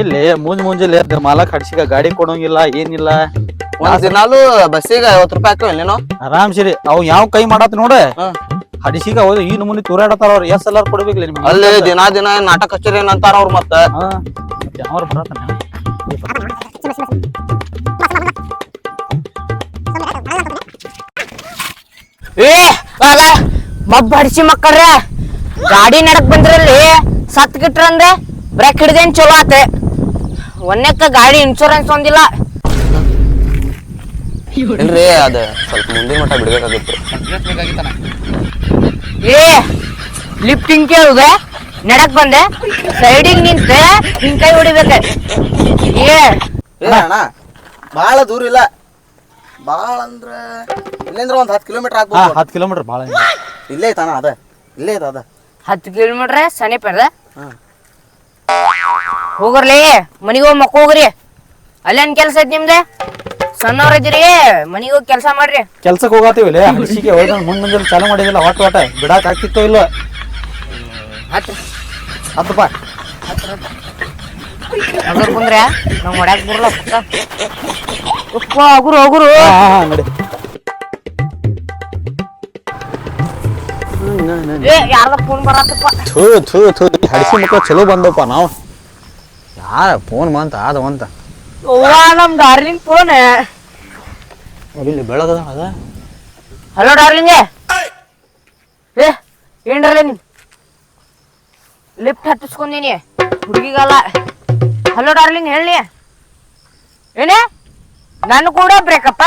ಇಲ್ಲಿ ಮುಂಜ್ ಮುಂಜಾನೆ ಎದ್ದು ಮಾಲಕ್ ಹಡ್ಸಿಗ ಗಾಡಿ ಕೊಡೋಂಗಿಲ್ಲ ಏನಿಲ್ಲ. ಒಂದ್ ದಿನಾಲು ಬಸ್ಸಿಗೆ ಐವತ್ ರೂಪಾಯಿ ಹಾಕೋ ನೀನು ಆರಾಮ್ ಸಿರಿ. ಅವ್ ಯಾವ ಕೈ ಮಾಡತ್ ನೋಡ. ಹಡಿಸಿಗ ಹೋದ ಈ ನಮೂನಿ ತೂರಾಡತಾರ ಅವ್ರ. ಎಸ್ ಎಲ್ಲಾರು ಕೊಡ್ಬೇಕಿಲ್ಲ ನಿಮ್ಗೆ. ಅಲ್ಲಿ ದಿನಾ ದಿನ ನಾಟಕ ಕಚೇರಿ ಏನಂತಾರ ಅವ್ರ ಮತ್ತ. ಹಾ. ಮತ್ತೆ ಅವ್ರು ಬರತ್ತಾನ? ಏ ಅಲ್ಲ ಮಬ್ಬ ಹಡಿಸಿ ಮಕ್ಕಳ್ರೆ ಗಾಡಿ ನಡಕ್ ಬಂದ್ರಲ್ಲಿ ಸತ್ ಗಿಟ್ರಂದ್ರೆ ಬ್ರೇಕ್ ಹಿಡ್ದೇನ್ ಚಲೋ ಆತೆ. ಒಂದಕ್ಕ ಗಾಡಿ ಇನ್ಶೂರೆನ್ಸ್ ಒಂದಿಲ್ಲ. ಇಲ್ರಿ ಅದ ಸ್ವಲ್ಪ ಮುಂದಿನ ಮಟ್ಟ ಬಿಡ್ಬೇಕಾಗಿತ್ತು. ಏ ಲಿಫ್ಟಿಂಗ್ ಕೇಳುದ? ನಡಕ್ ಬಂದೆ? ಸೈಡಿಗೆ ನಿಂತೆ? ಹಿಂಗ್ ಕೈ ಹೊಡಿಬೇಕ. ಏ ಏ ಅಣ್ಣ ಬಾಳ ದೂರ ಇಲ್ಲ. ಬಾಳ ಅಂದ್ರ ಇಲ್ಲಿಂದ್ರ ಒಂದ್ ಹತ್ತು ಕಿಲೋಮೀಟರ್ ಆಗ್ಬೋದು ಹತ್ತು ಕಿಲೋಮೀಟರ್ ಭಾಳ ಇಲ್ಲೇ ಐತಣ್ಣ ಅದ. ಇಲ್ಲೇ ಐತ ಅದ. ಹತ್ತು ಕಿಲೋಮೀಟ್ರ್ ಸನಿಪ ಅದ. ಹ್ಮ್. ಮನಿಗೆ ಹೋಗಿ ಮಕ್ಕ ಹೋಗ್ರಿ. ಅಲ್ಲೇನ್ ಕೆಲ್ಸ ಐತಿ ನಿಮ್ದೆ? ಸಣ್ಣವ್ರ ಇದ್ರಿ ಮನಿಗ್ ಹೋಗಿ ಕೆಲಸ ಮಾಡ್ರಿ. ಕೆಲ್ಸಕ್ಕೆ ಹೋಗತ್ತೀವಿ ಹಡಿಸಿಗೆ ಹೋದ ಮುಂದ್ ಮುಂಜಾನೆ ಚಾಲು ಮಾಡಿದಿಲ್ಲ ಒಟ್ಟ ಒಟ್ಟ ಬಿಡಾಕ್ ಆಗ್ತಿತ್ತೋ ಇಲ್ಲ ಹತ್ತು ಹತ್ತು ಬಾ ಅದ್ರ ಕುಂದ್ರೆ ನಾವ್ ಹೊಡ್ಯಾಕ್ ಬರಲ್ಲ ಉಪ್ಪ ಹೋಗುರು ಹೋಗುರು ನಡಿ. ಏ ಯಾರ್ದ ಫೋನ್ ಬರತ್ತಪ್ಪ ಥೂ ಥೂ ಥೂ ಹಡಿಸಿ ಮಕ್ಕಳು ಚಲೋ ಬಂದಪ್ಪ ನಾವು. ಯಾರ ಫೋನ್ ಬಂತ? ಅದ ಅಂತ ಅವ್ವ ನಮ್ ಡಾರ್ಲಿಂಗ್ ಫೋನ್ ಇಲ್ಲಿ ಬೆಳಗದ ಅದ? ಹಲೋ ಡಾರ್ಲಿಂಗ್ ಏ. ಏನ್ರಲ್ಲ ನೀನ್ ಲಿಫ್ಟ್ ಹತ್ತಿಸ್ಕೊಂಡೀನಿ. ಹುಡುಗಿಗಲ್ಲ. ಹಲೋ ಡಾರ್ಲಿಂಗ್ ಹೇಳಿ. ಏನೇ? ನನ್ನ ಕೂಡ ಬ್ರೇಕಪ್ಪ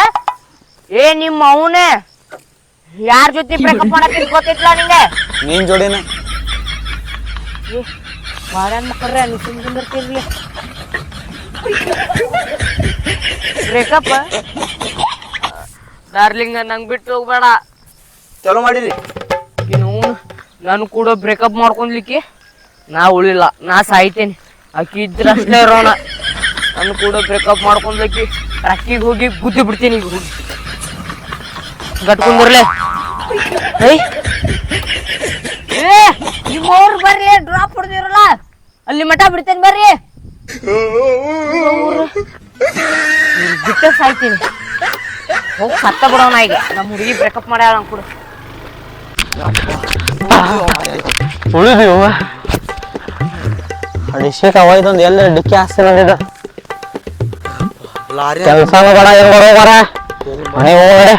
ಏ ನಿಮ್ಮ ಅವನೇ. ಯಾರ ಜೊತೆ ಬ್ರೇಕಪ್ ಮಾಡಕ್ಕೆ ಗೊತ್ತಿಲ್ಲ ನಿಂಗೆ? ನೀನ್ ಜೋಡಿನ. ಮಾಡ್ಯಾನ್ ಮಕ್ಕಳ್ರೆ ನೀವು ಸುಮ್ ಕುಂದಿರ್ತೀರ್ಲಿ ಬ್ರೇಕಪ್ ಡಾರ್ಲಿಂಗ್ ನಂಗೆ ಬಿಟ್ಟು ಹೋಗ್ಬೇಡ ಚಲೋ ಮಾಡಿರಿ. ಇನ್ನು ನಾನು ಕೂಡ ಬ್ರೇಕಪ್ ಮಾಡ್ಕೊಂಡ್ಲಿಕ್ಕೆ ನಾ ಉಳಿಲ್ಲ ನಾ ಸಾಯ್ತೇನೆ. ಆಕಿ ಇದ್ರೆ ಅಷ್ಟೇ ಇರೋಣ. ನಾನು ಕೂಡ ಬ್ರೇಕಪ್ ಮಾಡ್ಕೊಂಡ್ಲಿಕ್ಕೆ ಟ್ರಕ್ಕಿಗೆ ಹೋಗಿ ಗುದ್ದಿ ಬಿಡ್ತೀನಿ ಈಗ. ಹೋಗಿ ಗಟ್ಕೊಂಡ್ರಲೆ ಏಯ್. ಏ ನಿಮ್ಮವ್ರು ಬರ್ರಿ ಡ್ರಾಪ್ ಹೊಡೆದಿರಲ್ಲ. ಅಲ್ಲಿ ಮಠ ಬಿಡ್ತೇನೆ ಬರ್ರಿ. ಬಿಟ್ಟ ಸಾಯ್ತೀನಿ. ಹೋಗಿ ಸತ್ತ ಬಿಡೋಣ ಈಗ ನಮ್ಮ ಹುಡುಗಿ ಬ್ರೇಕಪ್ ಮಾಡ್ಯಾಳ ಕೂಡ. ಹಡಿಸಕ್ ಅವ ಇದೊಂದು ಎಲ್ಲ ಡಿಕ್ಕಿ ಹಾಸ್ತಿ ನೋಡಿದ ಲಾರಿ ಕೆಲಸನೂ ಬೇಡ ಏನ್ ಬರೋಬರ ಮನೆಗೆ ಹೋಗ್ರೆ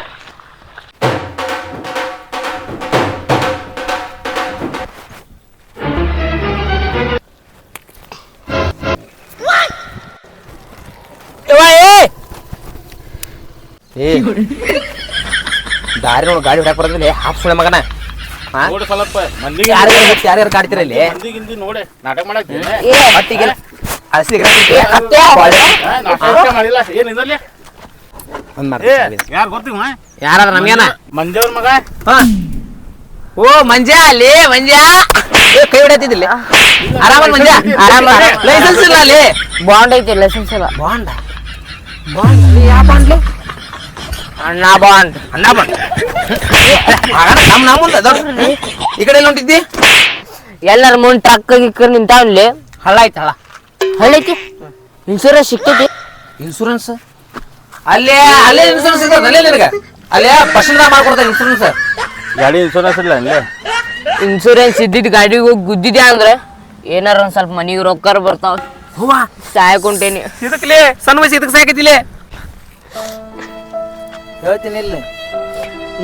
ಏ. ದಾರಿ ನೋಡಿ ಗಾಡಿ ಹೊಡ್ಯಾಕ್ ಬರೋದಿಲ್ಲ. ಹಾಫ್ ಸುಳೆ ಮಗನ. ನೋಡಿ ಸ್ವಲ್ಪ ಮಂದಿಗೆ ಯಾರ್ಯಾರು ಕಾಡ್ತೀರ ಇಲ್ಲಿ? ಮಂದಿಗಿಂದಿ ನೋಡಿ ನಾಟಕ ಮಾಡಕ್ ಮತ್ತೀಗ ಹಸಿ ನಾಟಕ ಮಾಡಿಲ್ಲ? ಏನ್ ಏ ಯಾರು ಗೊತ್ತಿವ ಯಾರಾದ್ರ ನಮ್ಗೇನ? ಮಂಜವ್ರ ಮಗ? ಓ ಮಂಜ ಅಲ್ಲಿ ಮಂಜ. ಏ ಕೈ ಹೊಡ್ಯಾತಿದ್ದಿಲ್ಲ ಆರಾಮ ಮಂಜ? ಆರಾಮ ಲೈಸೆನ್ಸ್ ಇಲ್ಲ ಅಲ್ಲಿ? ಬಾಂಡ್ ಐತಿ ಲೈಸೆನ್ಸ್ ಇಲ್ಲ. ಬಾಂಡ್? ಬಾಂಡ್? ಯಾವ ಬಾಂಡ್ಲಿ? ಅಣ್ಣ ಬಾಂಡ್ ಅಣ್ಣ ಬಾಂಡ್ ನಮ್ ನಮ್ ಮುಂದೆ ದೊಡ್ಡ ಈ ಕಡೆ ಎಲ್ಲ ಹೊಂಟಿದ್ದಿ ಎಲ್ಲರ ಮುಂದೆ ಟ್ರಕ್ ಗಿಕ್ಕ ನಿಂತಾವ್ಲಿ ಹಳ್ಳ ಐತೆ ಹಳ್ಳ. ಐತಿ. ಇನ್ಶೂರೆನ್ಸ್ ಸಿಕ್ತೈತಿ. ಇನ್ಶೂರೆನ್ಸ್ ಅಲ್ಲೇ ಅಲ್ಲೇ ಇನ್ಶೂರೆನ್ಸ್ ಇದೆ ಅಲ್ಲೇ ನಿನಗೆ. ಅಲ್ಲೇ ಪರ್ಸೆಂಟ್ ಮಾಡ್ಕೊಡ್ತಾರೆ ಇನ್ಶೂರೆನ್ಸ್ ಗಾಡಿ ಇನ್ಶೂರೆನ್ಸ್ ಇಲ್ಲ ಅಲ್ಲೇ ಇನ್ಶೂರೆನ್ಸ್ ಇದ್ದಿದ್ದು ಗಾಡಿಗೆ ಹೋಗಿ ಗುದ್ದಿದ್ಯಾ ಅಂದ್ರೆ? ಏನಾರ ಒಂದ್ ಸ್ವಲ್ಪ ಮನಿಗೆ ರೊಕ್ಕ ಬರ್ತಾವ. ಹೂವ. ಸಾಯಕೊಂಟೇನಿ. ಇದಕ್ಕೆ ಸಣ್ಣ ವಯಸ್ಸು ಇದಕ್ಕೆ ಸಾಕೈತಿಲೆ ಹೇಳ್ತೀನಿ ಇಲ್ಲಿ.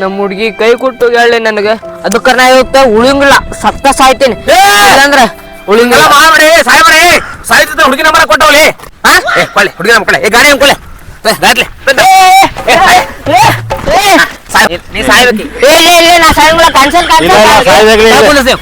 ನಮ್ಮ ಹುಡ್ಗಿ ಕೈ ಕೊಟ್ಟು ಹೇಳಿ ನನಗೆ. ಅದಕ್ಕ ನಾ ಇವತ್ತ ಉಳಿಂಗಿಲ್ಲ ಸತ್ತ ಸಾಯ್ತೀನಿ. ಅಂದ್ರೆ ಉಳಿಂಗಿಲ್ಲ ಮಾಡ್ಬೇಡಿ ಸಾಯ್ಬೇಡಿ ಸಾಯ್ತಿದ್ದ ಹುಡುಗಿ ನಂಬರ್ ಏ ಕೊಳ್ಳಿ ಹುಡುಗಿ ನಮ್ಮ ಕೊಳ್ಳಿ ಏ ಗಾಡಿ ಅಂಕೊಳ್ಳಿ ಗಾಡ್ಲಿ ನೀ ಸಾಯ್ಬೇಕು. ಏ ಇಲ್ಲ ಇಲ್ಲ ನಾ ಸಾಯಂಗಿಲ್ಲ. ಕ್ಯಾನ್ಸಲ್ ಕ್ಯಾನ್ಸಲ್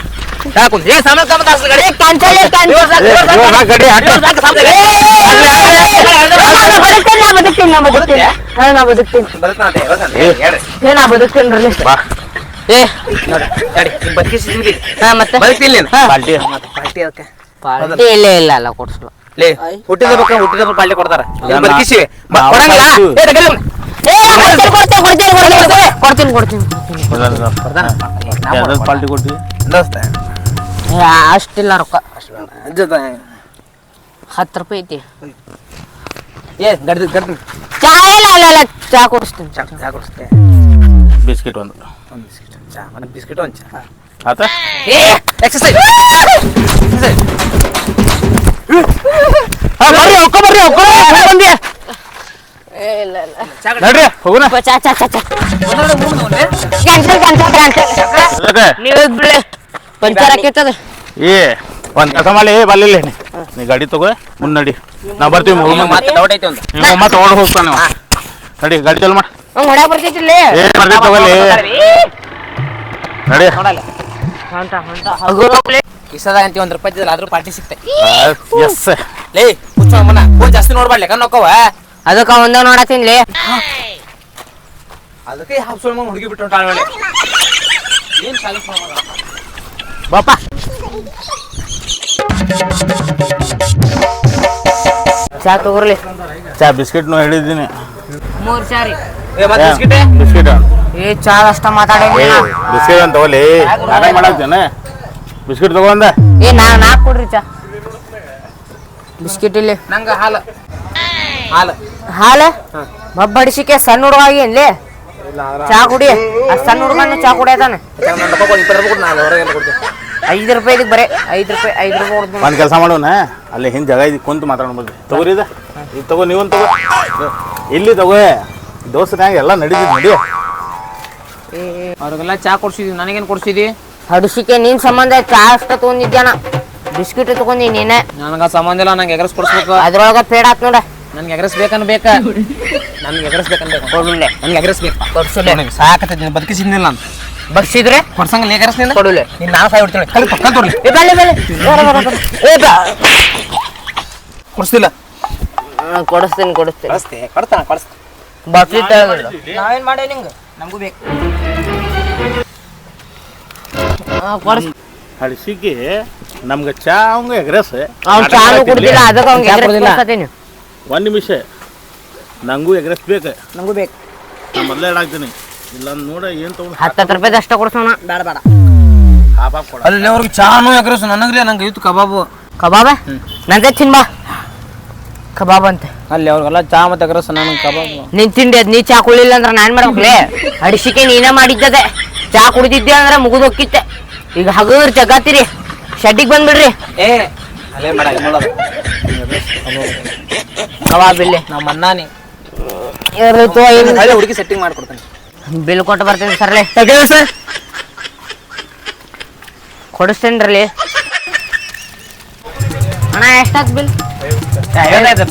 ಪಾರ್ಟಿ ಇಲ್ಲ ಇಲ್ಲ ಅಲ್ಲ ಕೊಡ್ಸಲ್ಲ ಹುಟ್ಟಿದ ಹುಟ್ಟಿದ ಪಾಲ್ಟಿ ಕೊಡ್ತಾರ ಬದುಕಿಸಿ ನಾವು ಕೊಡಂಗಿಲ್ಲ ಪಾಲ್ಟಿ. ಏ ತಗೊಳ್ಳಿ ಅವ್ನ. ಏ ನಾ ಕೊಡ್ತೇನೆ ಕೊಡ್ತೇನೆ ಕೊಡ್ತೇನೆ. ಕೊಡ್ತೇನೆ ಕೊಡ್ತೇನೆ ಕೊಡ್ತೇನೆ ಪಾಲ್ಟಿ ಕೊಡ್ತೀವಿ? ದೋಸ್ತ. ಏ, ಅಷ್ಟಿಲ್ಲ ರೊಕ್ಕ. ಹತ್ತು ರೂಪಾಯಿ ಐತಿ. ಏ ಗಡ್ದು ಗಡ್ದು. ಚಾ ಇಲ್ಲ ಅಲ್ಲ ಅಲ್ಲ ಚಾ ಕೊಡಿಸ್ತೀನಿ ಚಾ ಚಾ. ಕೊಡಿಸ್ತೆ. ಬಿಸ್ಕಿಟ್ ಒಂದು. ಒಂದು ಬಿಸ್ಕಿಟ್ ಚಾ ಒಂದು ಬಿಸ್ಕಿಟ್ ಒಂದು ಚಾ. ಆತ? ಏ ಎಕ್ಸರ್ಸೈಸ್ ಬರ್ರಿ ಒಕ್ಕ ಬರ್ರಿ ಒಕ್ಕ ಬಂದಿ ಇಲ್ಲ ಇಲ್ಲ ನಡ್ರಿ ಹೋಗುನ ಚಾ ಚಾ ಚಾ ಚಾ. ಅದಕ್ಕೆ ಪಂಚರ್ ಏ ಒಂದ್ ಕೆಲಸ ಮಾಡಿ ಬಲ್ಲಿಲ್ಲ ನೀ. ನೀ ಗಾಡಿ ತಗೋ ಮುನ್ನಡಿ ನಡಿ. ನಾ ಬರ್ತೀವಿ ಹೋಗ್ ಮತ್ತೆ ಡೌಟ್ ಐತೆ ಒಂದು. ನೀವು ಮತ್ತೆ ಓಡ್ ಹೋಗ್ತಾನೆ ನಡಿ ಗಾಡಿ ಚಲ್ ಮಾಡಿ. ಹಂಗ ಬರ್ತೈತಿಲ್ಲ ಏ ನಡಿ. ಹೊಂಟ ಹೊಂಟ ಅಂತ ಒಂದ್ ರೂಪಾಯಿ ಇದ್ದಿಲ್ಲ ಆದ್ರೂ ಪಾರ್ಟಿ ಸಿಕ್ತೆ ಎಸ್. ಲೇ ಮನ ಜಾಸ್ತಿ ನೋಡ್ಬಾಡ್ಲಿ ಕಣ್ಣು ನೋಕವ ಅದಕ್ಕ ಒಂದ ನೋಡತ್ತೀನ್ಲಿ ಅದಕ್ಕೆ ಹಾಫ್ ಸೋಲ್ ಹುಡುಗಿ ಬಿಟ್ಟು ಹೊಂಟಾಳ ಒಳ್ಳೆ ಏನ್ ಚಾಲು ಬಾಪ. ಚಾ ತಗೋರ್ಲಿ. ಚಾ ಬಿಸ್ಕಿಟ್ನು ಹೇಳಿದ್ದೀನಿ. ಮೂರ್ ಚಾರಿ ಏ ಮತ್ತೆ ಬಿಸ್ಕಿಟ್? ಬಿಸ್ಕಿಟ್. ಏ ಚಾ ಅಷ್ಟ ಮಾತಾಡಿ ಬಿಸ್ಕೆಟ್ ಅಂತ ತಗೋಲಿ. ನಾನೇ ಮಾಡಾಕ್ತೇನೆ ಬಿಸ್ಕಿಟ್ ತಗೊಂಡ ಏ ನಾ ನಾಕ್ ಕೊಡ್ರಿ ಚಾ. ಬಿಸ್ಕಿಟ್ ಇಲ್ಲಿ. ನಂಗ ಹಾಲು. ಹಾಲು. ಹಾಲ? ಬಬ್ಬಡಿಸಿಕೆ ಸಣ್ಣ ಹುಡುಗ ಏನ್ಲಿ? ಚಾ ಕುಡಿ. ಆ ಸಣ್ಣ ಹುಡುಗನ ಚಾ ಕುಡಿಯತಾನೆ ಐದು ರೂಪಾಯಿ ಇದಕ್ಕೆ ಬರೇ ಐದು ರೂಪಾಯಿ ಐದು ರೂಪಾಯಿ ಒಂದು ಕೆಲಸ ಮಾಡೋಣ. ಅಲ್ಲಿ ಹಿಂದ್ ಜಾಗ ಇದೆ ಕುಂತು ಮಾತಾಡ್ಬೋದು. ತಗೋರಿ ಇದು. ಇದು ತಗೋ ನೀವೊಂದು ತಗೋ. ಇಲ್ಲಿ ತಗೋ. ದೋಸ್ತನಾಗ ಎಲ್ಲ ನಡೀತಿದ್ ನಡಿ ಅವ್ರಿಗೆಲ್ಲ ಚಾ ಕೊಡ್ಸಿದ್ವಿ. ನನಗೇನು ಕೊಡ್ಸಿದಿ? ಹಡಿಸಿಕೆ ನಿನ್ ಸಂಬಂಧ ಚಾ ಅಷ್ಟ ತಗೊಂಡಿದ್ಯಾನ ಬಿಸ್ಕಿಟ್ ತಗೊಂಡಿ ನೀನೆ. ನನಗ ಸಂಬಂಧ ಇಲ್ಲ ನಂಗೆ ಎಗರ್ಸ್ ಕೊಡ್ಸ್ಬೇಕು. ಅದ್ರೊಳಗ ಪೇಡ ಆತ್ ನೋಡ. ನನ್ಗೆ ಎಗ್ರೆಸ್ ಬೇಕನ್ ಬೇಕಾ. ನನ್ಗೆ ಎಗ್ರೆಸ್ ಬೇಕನ್ ಕೊಡುಲೆ ನನ್ಗೆ ಎಗ್ರೆಸ್ ಬೇಕು ಕೊಡ್ಸುಲೆ. ನನಗೆ ನೀನು ಬದುಕಿಸಿದ್ನಿಲ್ಲ ನಾನು. ಬಗ್ಸಿದ್ರೆ? ಕೊಡ್ಸಂಗಿಲ್ಲ ಎಗ್ರೆಸ್ ನೀನು ಕೊಡುಲೆ. ನೀನು ನಾನು ಸಾಯಿ ಬಿಡ್ತೀನಿ ಕಲಿ ಪಕ್ಕ ತೋರ್ಲಿ. ಏ ಬಲೆ ಬಲೆ ಬರ, ಬರ, ಬರ. ಏ ಬಾ. ಕೊಡ್ಸ್ತಿಲ್ಲ ಹ್ಮ್, ಕೊಡಿಸ್ತೀನಿ ಕೊಡಿಸ್ತೀನಿ. ಕೊಡ್ತಾನ ನಾವೇನ್ ಮಾಡೇ ನಿಂಗೆ? ನಮಗೂ ಬೇಕು. ಕೊಡಿಸ್. ಹಡಿಸಿಗೆ ನಮ್ಗೆ ಚಾ ಅವಂಗ ಎಗ್ರೆಸ್. ಅವ್ನು ಚಾ ಕುಡ್ದಿಲ್ಲ ಅದಕ್ಕೆ ಅವ್ನಿಗೆ ಎಗ್ರೆಸ್. ಕೊಡ್ಸತೀನಿ ಒಂದ್ ನಿಮಿಷ. ನಂಗೂ ಎಗ್ರೆಸ್ ಬೇಕು? ನಂಗೂ ಬೇಕು. ನಾ ಮೊದಲೇ ಹೇಳಾಕ್ತೀನಿ. ಇಲ್ಲ ನೋಡ ಏನ್ ತಗೊಂಡ್ ಹತ್ತತ್ತು ರೂಪಾಯಿ ಅಷ್ಟೇ ಕೊಡ್ಸೋಣ. ಬೇಡ ಬೇಡ. ಹಾಫ್ ಹಾಫ್ ಕೊಡ. ಅಲ್ಲಿ ಅವ್ರಿಗೆ ಚಾನು ಎಗ್ರೆಸ್ ನನಗ್ರಿ ನಂಗೆ ಇತ್ತು ಕಬಾಬು. ಕಬಾಬ? ನಂಗೆ ತಿನ್ ಬಾ ಕಬಾಬ್ ಅಂತ. ಅಲ್ಲಿ ಅವ್ರಿಗೆಲ್ಲ ಚಾ ಮತ್ತೆ ಎಗ್ರೆಸ್ ನನಗೆ ಕಬಾಬ್. ನೀನ್ ತಿಂಡಿ ಅದ್ ನೀ ಚಾ ಕುಡಿಲಿಲ್ಲ ಅಂದ್ರೆ ನಾನು ಮಾಡ್ಬೇಕ್ಲೆ ಅಡಿಸಿಕೆ ನೀನೇ ಮಾಡಿದ್ದದೆ. ಚಾ ಕುಡಿದಿದ್ದೆ ಅಂದ್ರೆ ಮುಗಿದು ಹೋಗಿತ್ತೆ ಈಗ ಹಗರ್ ಜಗಾತಿರಿ ಶೆಡ್ಡಿಗೆ ಬಂದ್ಬಿಡ್ರಿ. ಏ ಅಲ್ಲೇ ನೋಡೋದು ಕಬಾಬ್ ಇಲ್ಲಿ ನಮ್ಮ ಅಣ್ಣಾನಿ ಹುಡುಗಿ ಸೆಟ್ಟಿಂಗ್ ಮಾಡ್ಕೊಡ್ತಾನೆ. ಬಿಲ್ ಕೊಟ್ಟು ಬರ್ತೀನಿ ಸರ್ಲೆ. ಕೊಡಿಸ್ತೇನ್ರಲ್ಲಿ ಅಣ್ಣ ಎಷ್ಟಾತ್ ಬಿಲ್?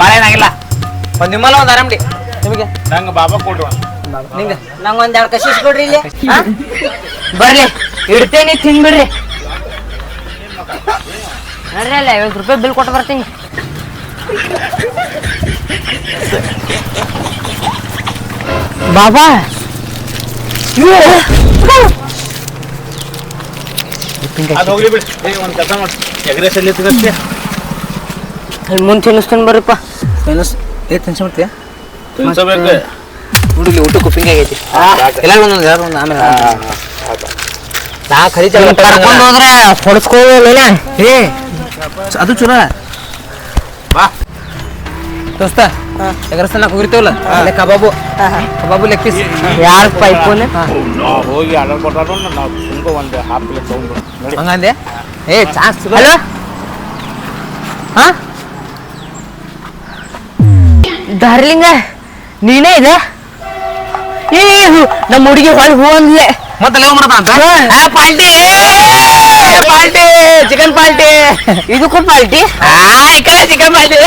ಭಾಳ ಏನಾಗಿಲ್ಲ ಒಂದು ನಿಮ್ಮಲ್ಲ ಒಂದು ಆರಾಮ್ಡಿ ನಿಮಗೆ? ನಂಗೆ ಬಾಬಾ ಕೊಡ್ರಿ ನಿಂಗೆ ನಂಗೆ ಒಂದ್ ಎರಡು ಕಶಿಸ್ ಕೊಡ್ರಿ ಇಲ್ಲಿ? ಬರ್ಲಿ ಇಡ್ತೇನೆ ತಿನ್ಬಿಡ್ರಿ. ನೋಡ್ರಿ ಅಲ್ಲ ಐವತ್ತು ರೂಪಾಯಿ ಬಿಲ್ ಕೊಟ್ಟು ಬರ್ತೀನಿ. ಬಾಬಾ. ಅದು ಹೋಗ್ಲಿ ಬಿಡಿ. ಏ ಒಂದು ಕೆಲಸ ಮಾಡಿ. ಎಗ್ರೆಸ್ ಎಲ್ಲಿ ತಿನ್ನತ್ತೆ ಅಲ್ಲಿ ಮುಂದೆ ತಿನ್ನಿಸ್ತೀನಿ ಬರ್ರಿಪ್ಪ. ಫೈನಸ್ ಏ ಟೆನ್ಷನ್ ಮಾಡ್ತೀಯ? ತಿನ್ಸಬೇಕು. ಹುಡುಗಿ ಊಟ ಕುಪ್ಪಿಂಗ್ ಆಗೈತಿ. ಎಲ್ಲ ಒಂದೊಂದು ಯಾರು ಒಂದು ಆಮೇಲೆ ನಾ ಖರೀದಿ ಕರ್ಕೊಂಡು ಹೋದ್ರೆ ಏ ಅದು ಚಲೋ ಬಾ. ದೋಸ್ತ ಎಗರಸ್ತನ ಹೋಗಿರ್ತೇವಲ್ಲ ಅಲ್ಲೇ ಕಬಾಬು. ಕಬಾಬು ಲೆಗ್ ಪೀಸ್. ಯಾರ ಪೈಪುನ? ಹೋಗಿ ಆರ್ಡರ್ ಕೊಟ್ಟಾರು ನಾವು ತುಂಬ ಒಂದು ಹಾಫ್ ಪ್ಲೇಟ್ ತೊಗೊಂಡು ನೋಡಿ. ಹಂಗಂದೆ? ಏ ಚಾನ್ಸ್ ಹಲೋ ಹಾ? ಡಾರ್ಲಿಂಗ ನೀನೇ ಇದೆ? ಏ ನಮ್ಮ ಹುಡುಗಿ ಹೊಳ್ ಹೂ ಅಂದ್ಲೆ. మొత్తం మన ప్రాంతం పాల్టీ పాల్టీ చికెన్ పాల్టీ ఇది కూడా పాల్టీ ఇక్కడ చికెన్ పాల్టీ